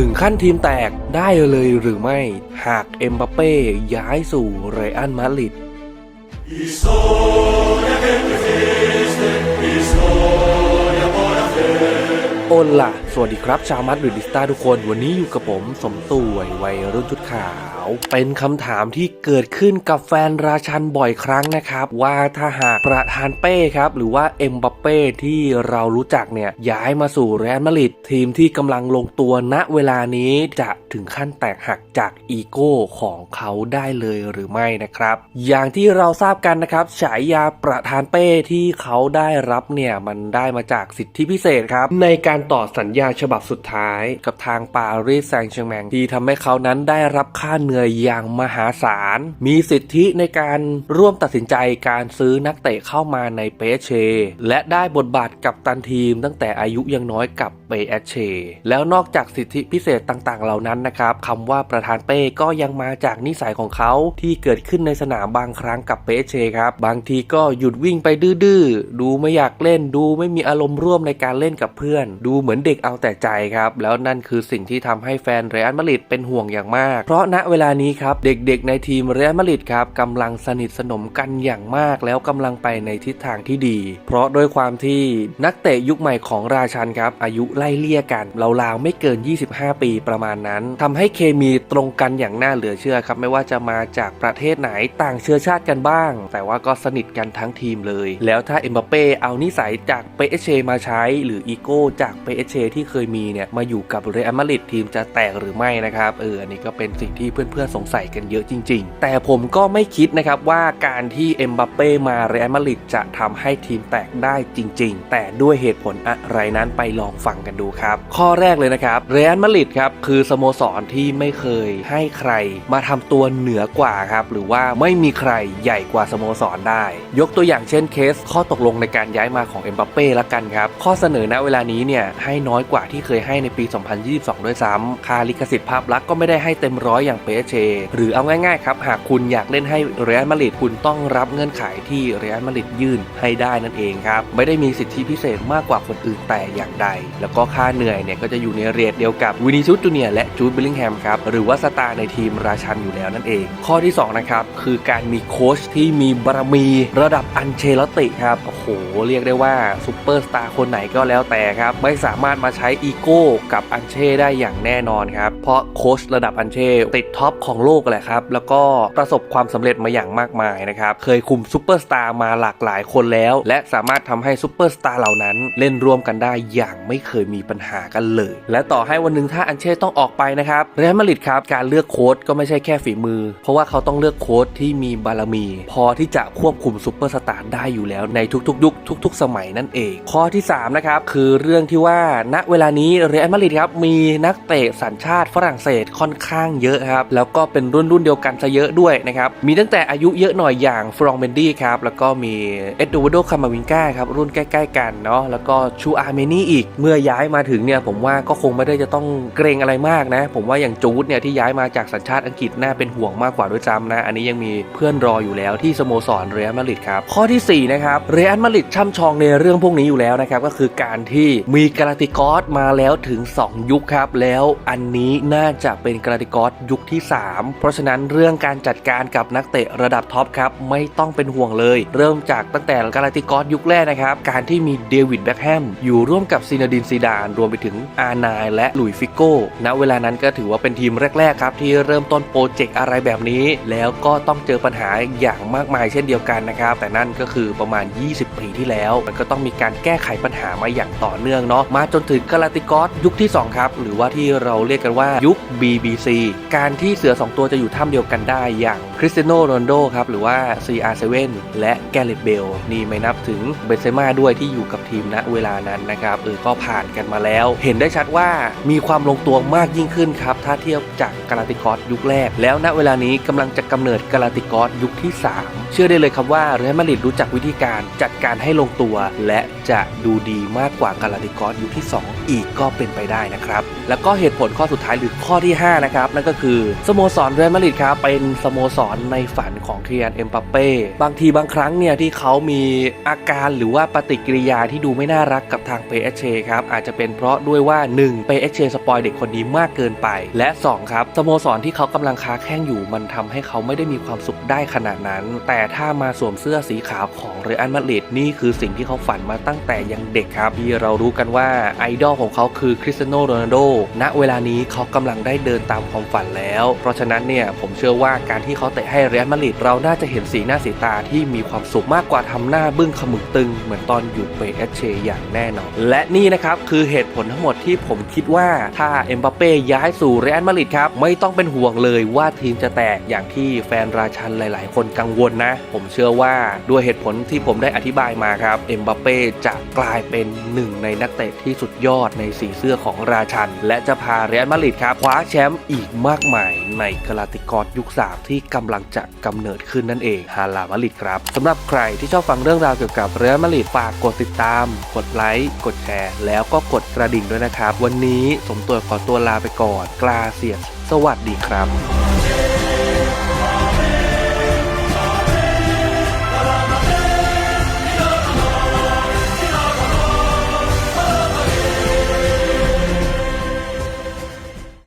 ถึงขั้นทีมแตกได้เลยหรือไม่ หากเอ็มบัปเป้ย้ายสู่เรอัลมาดริด โอล่ะ สวัสดีครับชาวมัดริดิสตาทุกคน วันนี้อยู่กับผมสมตุยวัยรุ่นชุดขาว เป็นคำถามที่เกิดขึ้นกับแฟนราชันบ่อยครั้งนะครับ ว่าถ้าหากประธานเป้ครับ หรือว่าเอ็มบัปเป้ที่เรารู้จักเนี่ยย้ายมาสู่เรอัลมาดริดทีมที่กำลังลงตัวณเวลานี้จะถึงขั้นแตกหักจากอีโก้ของเขาได้เลยหรือไม่นะครับ อย่างที่เราทราบกันนะครับฉายาประธานเป้ที่เขาได้รับเนี่ยมันได้มาจากสิทธิพิเศษครับในการการต่อสัญญาฉบับสุดท้ายกับทางปารีสแซงต์แชร์แมงที่ทำให้เขานั้นได้รับค่าเหนื่อยอย่างมหาศาล มีสิทธิในการร่วมตัดสินใจการซื้อนักเตะเข้ามาในเปเช และได้บทบาทกับตันทีมตั้งแต่อายุยังน้อยกับเปเอเช แล้วนอกจากสิทธิพิเศษต่างๆ เหล่านั้นนะครับคำว่าประธานเป้ก็ยังมาจากนิสัยของเขาที่เกิดขึ้นในสนามบางครั้งกับเปเชครับ บางทีก็หยุดวิ่งไปดื้อๆ ดูไม่อยากเล่นดูไม่มีอารมณ์ร่วมในการเล่นกับเพื่อนดููเหมือนเด็กเอาแต่ใจครับ แล้วนั่นคือสิ่งที่ทำให้แฟนเรอัลมาดริดเป็นห่วงอย่างมาก เพราะณเวลานี้ครับเด็กๆในทีมเรอัลมาดริดครับกำลังสนิทสนมกันอย่างมาก แล้วกำลังไปในทิศทางที่ดี เพราะด้วยความที่นักเตะยุคใหม่ของราชันครับอายุไล่เลี่ยกันราวๆไม่เกิน 25 ปีประมาณนั้นทำให้เคมีตรงกันอย่างน่าเหลือเชื่อครับไม่ว่าจะมาจากประเทศไหนต่างเชื้อชาติกันบ้าง แต่ว่าก็สนิทกันทั้งทีมเลย แล้วถ้าเอ็มบัปเป้เอานิสัยจากเปเชมาใช้ หรืออีโก้จากเปเชที่เคยมีเนี่ยมาอยู่กับเรอัลมาดริดทีมจะแตกหรือไม่นะครับเอออันนี้ก็เป็นสิ่งที่เพื่อนๆสงสัยกันเยอะจริง ๆ แต่ผมก็ไม่คิดนะครับว่าการที่เอ็มบัปเป้มาเรอัลมาดริดจะทำให้ทีมแตกได้จริง ๆ แต่ด้วยเหตุผลอะไรนั้นไปลองฟังกันดูครับ ข้อแรกเลยนะครับเรอัลมาดริดครับคือสโมสรที่ไม่เคยให้ใครมาทำตัวเหนือกว่าครับหรือว่าไม่มีใครใหญ่กว่าสโมสรได้ ยกตัวอย่างเช่นเคส ข้อตกลงในการย้ายมาของเอ็มบัปเป้ละกันครับข้อเสนอณเวลานี้เนี่ยให้น้อยกว่าที่เคยให้ในปี 2022 ด้วยซ้ำค่าลิขสิทธิ์ภาพลักษณ์ก็ไม่ได้ให้เต็มร้อยอย่างเปเชหรือเอาง่ายๆครับ หากคุณอยากเล่นให้เรอัลมาดริดคุณต้องรับเงื่อนไขที่เรอัลมาดริดยื่นให้ได้นั่นเองครับ ไม่ได้มีสิทธิพิเศษมากกว่าคนอื่นแต่อย่างใด แล้วก็ค่าเหนื่อยเนี่ยก็จะอยู่ในเรทเดียวกับวินิชุสจูเนียและจูดบิลลิงแฮมครับหรือว่าสตาร์ในทีมราชันอยู่แล้วนั่นเอง ข้อที่2นะครับคือการมีโค้ชที่มีบารมีระดับอันเชลติครับโอ้โหเรียกได้ว่าซูเปอร์สตาร์คนไหนก็แล้วแต่ครับไม่สามารถมาใช้อีโก้กับอันเช่ได้อย่างแน่นอนครับ เพราะโค้ชระดับอันเช่ติดท็อปของโลกแหละครับ แล้วก็ประสบความสำเร็จมาอย่างมากมายนะครับ เคยคุมซูเปอร์สตาร์มาหลากหลายคนแล้ว และสามารถทำให้ซูเปอร์สตาร์เหล่านั้นเล่นร่วมกันได้อย่างไม่เคยมีปัญหากันเลย และต่อให้วันหนึ่งถ้าอันเช่ต้องออกไปนะครับเรอัลมาดริดครับการเลือกโค้ชก็ไม่ใช่แค่ฝีมือ เพราะว่าเขาต้องเลือกโค้ชที่มีบารมี พอที่จะควบคุมซูเปอร์สตาร์ได้อยู่แล้วในทุกๆยุคทุก ๆ สมัยนั่นเอง ข้อที่3นะครับคือเรื่องที่ที่ว่าณเวลานี้เรอัลมาดริดครับมีนักเตะสัญชาติฝรั่งเศสค่อนข้างเยอะครับแล้วก็เป็นรุ่นรุ่นเดียวกันซะเยอะด้วยนะครับมีตั้งแต่อายุเยอะหน่อยอย่างฟรองเบนดี้ครับแล้วก็มีเอ็ดดูวโดคามาวินกาครับรุ่นใกล้ ๆ กันเนาะแล้วก็ชูอาร์เมนี่อีกเมื่อย้ายมาถึงเนี่ยผมว่าก็คงไม่ได้จะต้องเกรงอะไรมากนะ ผมว่าอย่างจูดเนี่ยที่ย้ายมาจากสัญชาติอังกฤษน่าเป็นห่วงมากกว่าด้วยซ้ำนะ อันนี้ยังมีเพื่อนรออยู่แล้วที่สโมสรเรอัลมาดริดครับข้อทีสี่4นะครับเรอัลมาดริดช่ำชองในเรื่องพวกนี้อยู่แล้วนะครับก็คือการที่มีกาลาติกอสมาแล้วถึง 2 ยุคครับ แล้วอันนี้น่าจะเป็นกาลาติกอสยุคที่ 3 เพราะฉะนั้นเรื่องการจัดการกับนักเตะระดับท็อปครับ ไม่ต้องเป็นห่วงเลย เริ่มจากตั้งแต่กาลาติกอสยุคแรกนะครับ การที่มีเดวิดแบ็คแฮมอยู่ร่วมกับซินาดินซีดาน รวมไปถึงอาร์นายและหลุยฟิโก้ณเวลานั้นก็ถือว่าเป็นทีมแรกๆครับ ที่เริ่มต้นโปรเจกต์อะไรแบบนี้ แล้วก็ต้องเจอปัญหาอย่างมากมายเช่นเดียวกันนะครับแต่นั่นก็คือประมาณ 20 ปีที่แล้ว มันก็ต้องมีการแก้ไขปัญหามาอย่างต่อเนื่องเนาะมาจนถึงกาลาติกอสยุคที่ 2 ครับ หรือว่าที่เราเรียกกันว่ายุค BBC การที่เสือ 2 ตัวจะอยู่ถ้ำเดียวกันได้อย่างคริสเตียโนโรนโดครับ หรือว่า CR7 และแกเรตเบล นี่ไม่นับถึงเบนเซม่าด้วยที่อยู่กับทีมณเวลานั้นนะครับเออก็ผ่านกันมาแล้ว เห็นได้ชัดว่ามีความลงตัวมากยิ่งขึ้นครับ ถ้าเทียบจากกาลาติกอสยุคแรก แล้วณเวลานี้กำลังจะกำเนิดกาลาติกอสยุคที่ 3 เชื่อได้เลยครับว่าเรอัลมาดริดรู้จักวิธีการจัดการให้ลงตัว และจะดูดีมากกว่ากาลาติกอสรอยู่ที่ 2 อีกก็เป็นไปได้นะครับ แล้วก็เหตุผลข้อสุดท้ายหรือข้อที่ 5 นะครับ นั่นก็คือสโมสรเรอัลมาดริดครับเป็นสโมสรในฝันของเคียนเอ็มบัปเป้บางทีบางครั้งเนี่ยที่เขามีอาการหรือว่าปฏิกิริยาที่ดูไม่น่ารักกับทางเปเอเชครับอาจจะเป็นเพราะด้วยว่า 1เปเอเชสปอยเด็กคนนี้มากเกินไป และ 2 ครับสโมสรที่เขากำลังค้าแข้งอยู่มันทำให้เขาไม่ได้มีความสุขได้ขนาดนั้น แต่ถ้ามาสวมเสื้อสีขาวของเรอัลมาดริดนี่คือสิ่งที่เขาฝันมาตั้งแต่ยังเด็กครับที่เรารู้กันว่าว่าไอดอลของเขาคือคริสเตียโนโรนัลโดณเวลานี้เขากำลังได้เดินตามความฝันแล้ว เพราะฉะนั้นเนี่ยผมเชื่อว่าการที่เขาเตะให้เรอัลมาดริดเราน่าจะเห็นสีหน้าสีตาที่มีความสุขมากกว่าทำหน้าบึ้งขมึงตึง เหมือนตอนอยู่เปเอเชอย่างแน่นอน และนี่นะครับคือเหตุผลทั้งหมดที่ผมคิดว่าถ้าเอ็มบัปเป้ย้ายสู่เรอัลมาดริดครับไม่ต้องเป็นห่วงเลยว่าทีมจะแตกอย่างที่แฟนราชันหลาย ๆ คนกังวลนะ ผมเชื่อว่าด้วยเหตุผลที่ผมได้อธิบายมาครับเอ็มบัปเป้จะกลายเป็นหนึ่งในนักเตะที่สุดยอดในสีเสื้อของราชัน และจะพาเรอัลมาดริดครับคว้าแชมป์อีกมากมายในกาลาติกอสยุค3ที่กำลังจะกำเนิดขึ้นนั่นเองฮาลามาดริดครับสำหรับใครที่ชอบฟังเรื่องราวเกี่ยวกับเรอัลมาดริดฝากกดติดตาม กดไลค์กดแชร์ แล้วก็กดกระดิ่งด้วยนะครับ วันนี้สมตัวขอตัวลาไปก่อนกลาเสียสสวัสดีครับ